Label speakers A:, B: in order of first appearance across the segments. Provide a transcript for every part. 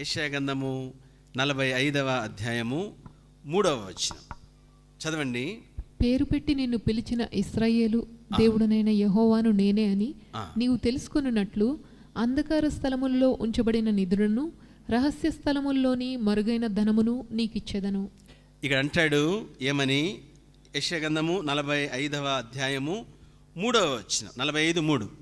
A: యశాగంధము నలభై ఐదవ అధ్యాయము మూడవ వచనం. చదవండి.
B: పేరు పెట్టి నిన్ను పిలిచిన ఇస్రాయేలు దేవుడనైన యెహోవాను నేనే అని. నీవు తెలుసుకొనున్నట్లు అంధకార స్థలముల్లో ఉంచబడిన నిధులను రహస్య స్థలముల్లోని మరుగైన ధనమును నీకిచ్చెదను.
A: ఇక్కడ అంటాడు ఏమని? యశగంధము నలభై ఐదవ అధ్యాయము మూడవ వచ్చిన నలభై ఐదు మూడు.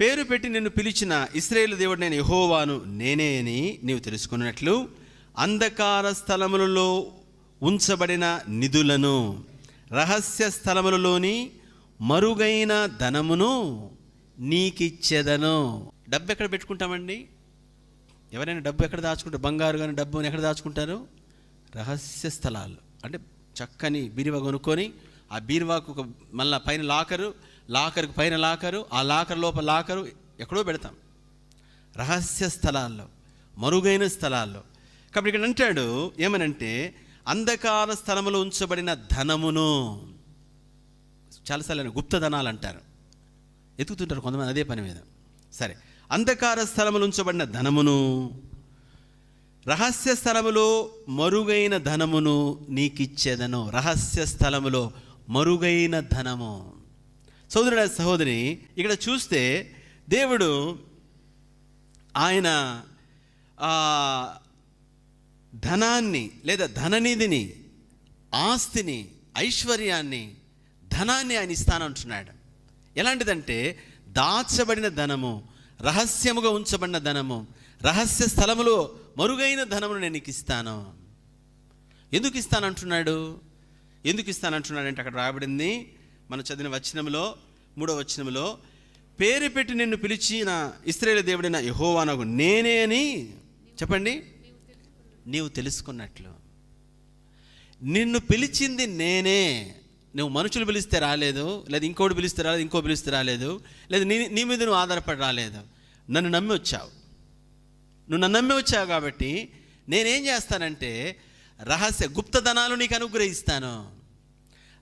A: పేరు పెట్టి నిన్ను పిలిచిన ఇస్రాయేల్ దేవుడు నేను యహోవాను నేనే అని నీవు తెలుసుకున్నట్లు అంధకార స్థలములలో ఉంచబడిన నిధులను రహస్య స్థలములలోని మరుగైన ధనమును నీకిచ్చేదను. డబ్బు ఎక్కడ పెట్టుకుంటామండి? ఎవరైనా డబ్బు ఎక్కడ దాచుకుంటారు? బంగారు కానీ డబ్బుని ఎక్కడ దాచుకుంటారు? రహస్య స్థలాలు. అంటే చక్కని బీరువా కొనుక్కొని ఆ బీరువాకు ఒక మళ్ళీ పైన లాకరు లాకర్కి పైన లాకరు ఆ లాకర్ లోపల లాకరు ఎక్కడో పెడతాం. రహస్య స్థలాల్లో మరుగైన స్థలాల్లో. కాబట్టి ఇక్కడ అంటాడు ఏమనంటే అంధకార స్థలములో ఉంచబడిన ధనమును చాలాసార్లు గుప్త ధనాలు అంటారు. ఎతుకుతుంటారు కొంతమంది అదే పని మీద. సరే అంధకార స్థలములు ఉంచబడిన ధనమును రహస్య స్థలములో మరుగైన ధనమును నీకిచ్చేదను. రహస్య స్థలములో మరుగైన ధనము. సోదరుడ సహోదరి ఇక్కడ చూస్తే దేవుడు ఆయన ధనాన్ని లేదా ధననిధిని ఆస్తిని ఐశ్వర్యాన్ని ధనాన్ని ఆయన ఇస్తానంటున్నాడు. ఎలాంటిదంటే దాచబడిన ధనము రహస్యముగా ఉంచబడిన ధనము రహస్య స్థలములో మరుగైన ధనమును నేను ఇస్తాను. ఎందుకు ఇస్తానంటున్నాడు? ఎందుకు ఇస్తానంటున్నాడంటే అక్కడ రాయబడింది మనం చదివిన వచనంలో మూడో వచనంలో పేరు పెట్టి నిన్ను పిలిచిన ఇస్రాయేల్ దేవుడైన యహోవానగు నేనే అని చెప్పండి. నీవు తెలుసుకున్నట్లు. నిన్ను పిలిచింది నేనే. నువ్వు మనుషులు పిలిస్తే రాలేదు లేదా ఇంకోటి పిలిస్తే రాలేదు ఇంకో పిలిస్తే రాలేదు లేదా నీ నీ మీద నువ్వు ఆధారపడి రాలేదు. నన్ను నమ్మి వచ్చావు. నువ్వు నన్ను నమ్మి వచ్చావు కాబట్టి నేనేం చేస్తానంటే రహస్య గుప్తధనాలు నీకు అనుగ్రహిస్తాను.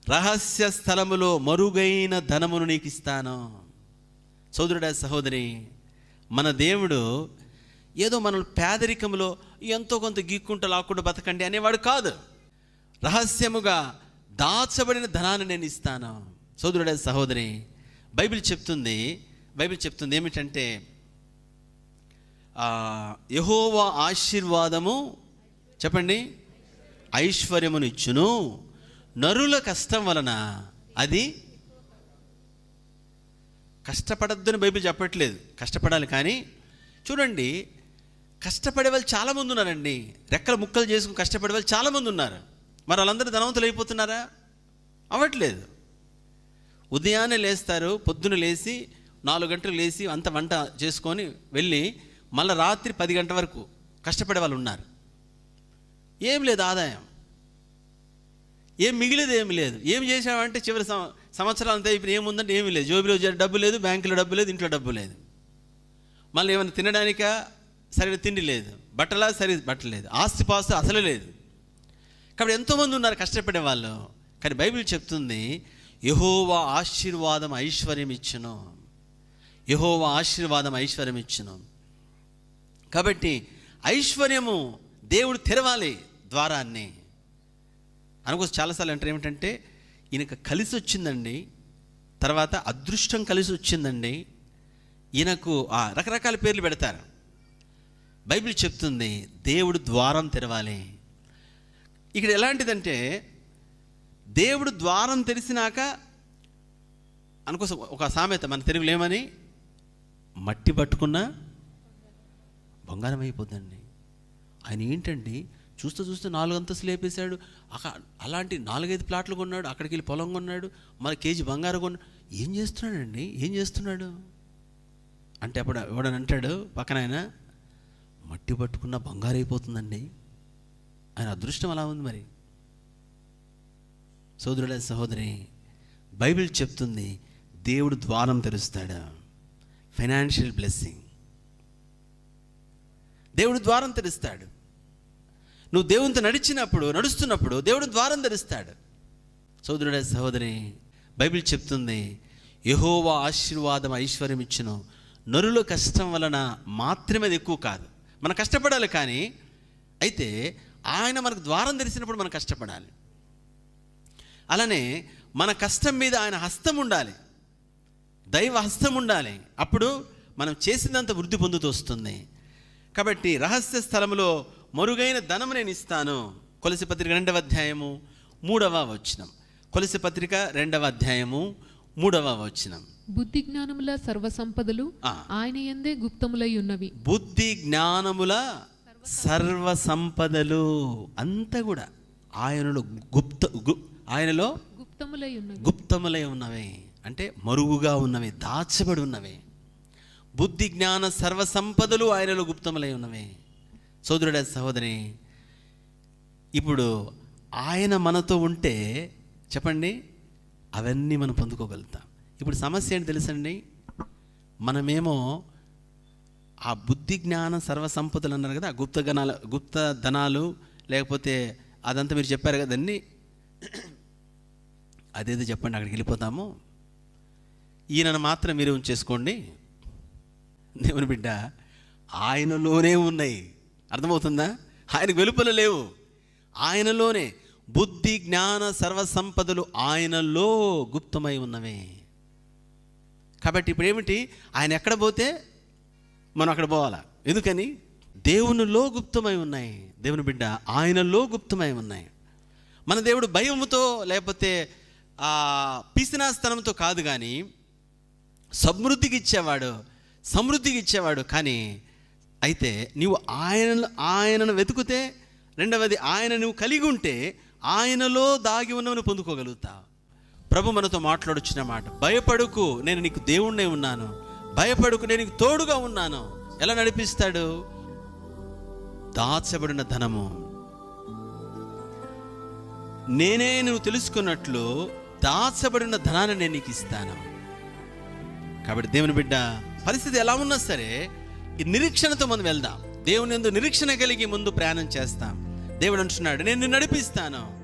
A: రహస్య స్థలములో మరుగైన ధనమును నీకు ఇస్తాను సోదరుడా సహోదరి మన దేవుడు ఏదో మన పేదరికంలో ఎంతో కొంత గీక్కుంటూ లాక్కుంటూ బతకండి అనేవాడు కాదు. రహస్యముగా దాచబడిన ధనాన్ని నేను ఇస్తాను. సోదరుడే సహోదరి బైబిల్ చెప్తుంది బైబిల్ చెప్తుంది ఏమిటంటే యహోవా ఆశీర్వాదము చెప్పండి ఐశ్వర్యమును ఇచ్చును నరుల కష్టం వలన అది కష్టపడద్దని బైబిల్ చెప్పట్లేదు. కష్టపడాలి కానీ చూడండి కష్టపడే వాళ్ళు చాలామంది ఉన్నారండి. రెక్కల ముక్కలు చేసుకుని కష్టపడే వాళ్ళు చాలామంది ఉన్నారు. మరి వాళ్ళందరూ ధనవంతులు అయిపోతున్నారా? అవ్వట్లేదు. ఉదయాన్నే లేస్తారు పొద్దున లేచి నాలుగు గంటలు లేచి అంత వంట చేసుకొని వెళ్ళి మళ్ళీ రాత్రి పది గంటల వరకు కష్టపడే వాళ్ళు ఉన్నారు. ఏం లేదు ఆదాయం. ఏం మిగిలేదు ఏమి లేదు. ఏం చేసామంటే చివరి సం- సంవత్సరాలు అంతా ఇప్పుడు ఏముందంటే ఏమీ లేదు. జోబిలో డబ్బు లేదు బ్యాంకులో డబ్బు లేదు ఇంట్లో డబ్బు లేదు. మళ్ళీ ఏమైనా తినడానిక సరైన తిండి లేదు. బట్టలా సరి బట్టలు లేదు. ఆస్తిపాస్తు అసలు లేదు. కాబట్టి ఎంతోమంది ఉన్నారు కష్టపడే వాళ్ళు. కానీ బైబిల్ చెప్తుంది యహోవా ఆశీర్వాదం ఐశ్వర్యం ఇచ్చును. యహోవా ఆశీర్వాదం ఐశ్వర్యం ఇచ్చును. కాబట్టి ఐశ్వర్యము దేవుడు తెరవాలి ద్వారాన్ని. అనుకోసం చాలాసార్లు అంటారు ఏమిటంటే ఈయనకు కలిసి వచ్చిందండి తర్వాత అదృష్టం కలిసి వచ్చిందండి ఈయనకు ఆ రకరకాల పేర్లు పెడతారు. బైబిల్ చెప్తుంది దేవుడు ద్వారం తెరవాలి. ఇక్కడ ఎలాంటిదంటే దేవుడు ద్వారం తెరిసినాక అనుకోసం ఒక సామెత మన తెలుగులో ఏమని? మట్టి పట్టుకున్నా బంగారం అయిపోద్దండి. ఆయన ఏంటండి? చూస్తూ చూస్తే నాలుగు అంతస్తులు లేపేశాడు. అక్కడ అలాంటి నాలుగైదు ప్లాట్లు కొన్నాడు అక్కడికి వెళ్ళి పొలం కొన్నాడు మరి కేజీ బంగారం కొన్నాడు ఏం చేస్తున్నాడండి? ఏం చేస్తున్నాడు? అంటే అప్పుడు ఎవడని అంటాడు? పక్కన ఆయన మట్టి పట్టుకున్న బంగారు అయిపోతుందండి. ఆయన అదృష్టం అలా ఉంది మరి. సోదరుడ సహోదరి బైబిల్ చెప్తుంది దేవుడు ద్వారం తెరుస్తాడు. ఫైనాన్షియల్ బ్లెస్సింగ్ దేవుడు ద్వారం తెరుస్తాడు. నువ్వు దేవునితో నడిచినప్పుడు నడుస్తున్నప్పుడు దేవుడు ద్వారం ధరిస్తాడు సోదరుడ సహోదరి బైబిల్ చెప్తుంది యహోవా ఆశీర్వాదం ఐశ్వర్యం ఇచ్చును. నరుల కష్టం వలన మాత్రమే అది ఎక్కువ కాదు. మనం కష్టపడాలి కానీ అయితే ఆయన మనకు ద్వారం తెరిచినప్పుడు మనం కష్టపడాలి. అలానే మన కష్టం మీద ఆయన హస్తం ఉండాలి. దైవ హస్తం ఉండాలి. అప్పుడు మనం చేసినంత వృద్ధి పొందుతూ వస్తుంది. కాబట్టి రహస్య స్థలంలో మరుగైన ధనం నేను ఇస్తాను. కొలసి పత్రిక రెండవ అధ్యాయము మూడవ వచనం. కొలసి పత్రిక రెండవ అధ్యాయము మూడవ వచనం.
B: బుద్ధి జ్ఞానముల సర్వ సంపదలు. ఆయన ఎందే గుప్తములై ఉన్నవి.
A: బుద్ధి జ్ఞానముల సర్వ సంపదలు అంతా కూడా ఆయనలో గుప్త ఆయనలో
B: గుప్తములై ఉన్నవి.
A: గుప్తములై ఉన్నవే. అంటే మరుగుగా ఉన్నవి దాచబడి ఉన్నవి. బుద్ధి జ్ఞాన సర్వ సంపదలు ఆయనలో గుప్తములై ఉన్నవి. సోదరుడ సహోదరి ఇప్పుడు ఆయన మనతో ఉంటే చెప్పండి అవన్నీ మనం పొందుకోగలుగుతాం. ఇప్పుడు సమస్య ఏంటి తెలుసండి? మనమేమో ఆ బుద్ధి జ్ఞానం సర్వసంపదలు అన్నారు కదా ఆ గుప్త గణాలు గుప్త ధనాలు లేకపోతే అదంతా మీరు చెప్పారు కదండి అదేదో చెప్పండి అక్కడికి వెళ్ళిపోతాము. ఈయనను మాత్రం మీరు ఉంచేసుకోండి. దేవుని బిడ్డ ఆయనలోనే ఉన్నాయి. అర్థమవుతుందా? ఆయనకు వెలుపల లేవు. ఆయనలోనే బుద్ధి జ్ఞాన సర్వ సంపదలు ఆయనలో గుప్తమై ఉన్నవే. కాబట్టి ఇప్పుడు ఏమిటి? ఆయన ఎక్కడ పోతే మనం అక్కడ పోవాలా? ఎందుకని? దేవునిలో గుప్తమై ఉన్నాయి. దేవుని బిడ్డ ఆయనలో గుప్తమై ఉన్నాయి. మన దేవుడు భయముతో లేకపోతే పిసినాస్తనంతో కాదు కానీ సమృద్ధికి ఇచ్చేవాడు సమృద్ధికి ఇచ్చేవాడు. కానీ అయితే నీవు ఆయన ఆయనను వెతుకుతే రెండవది ఆయన నువ్వు కలిగి ఉంటే ఆయనలో దాగి ఉన్నవని పొందుకోగలుగుతావు ప్రభు మనతో మాట్లాడొచ్చిన మాట భయపడుకు నేను నీకు దేవుణ్ణే ఉన్నాను. భయపడుకు నేను నీకు తోడుగా ఉన్నాను. ఎలా నడిపిస్తాడు? దాచబడిన ధనము. నేనే నువ్వు తెలుసుకున్నట్లు దాచబడిన ధనాన్ని నేను నీకు ఇస్తాను. కాబట్టి దేవుని బిడ్డ పరిస్థితి ఎలా ఉన్నా సరే ఈ నిరీక్షణతో మనం వెళ్దాం. దేవుని ఎందు నిరీక్షణ కలిగి ముందు ప్రయాణం చేస్తాం. దేవుడు అంటున్నాడు నేను నడిపిస్తాను.